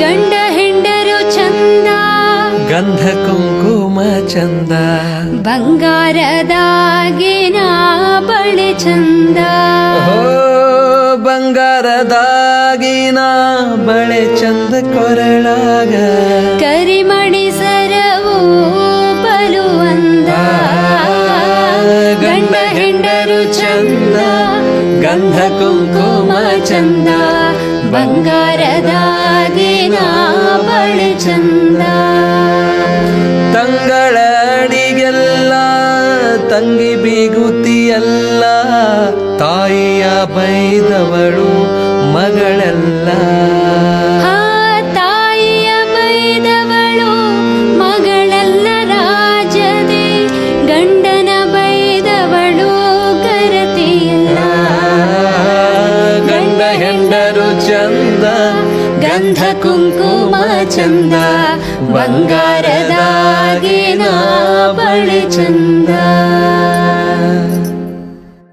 ಗಂಡ ಹೆಂಡರು ಚಂದ ಗಂಧ ಕುಂಕುಮ ಚಂದ. ಬಂಗಾರದಾಗಿನ ಬಳೆ ಚಂದ. ಬಂಗಾರದಾಗಿನ ಬಳೆ ಚಂದ ಕೊರಳಾಗ. ಕರಿಮಣಿ ಚಂದ ಗಂಧ ಕುಂಕುಮ ಚಂದ ಬಂಗಾರದಾಗಿನ ಬಳೆ ಚಂದ ತಂಗಳ ಅಡಿಗೆಲ್ಲ ತಂಗಿ ಬೀಗುತಿಯಲ್ಲ ತಾಯಿಯ ಬೈದವಳು ಹೆಂಡರು ಚಂದ ಗಂಧ ಕುಂಕುಮ ಚಂದ ಬಂಗಾರದಾಗಿನ ಬಳೆ ಚಂದ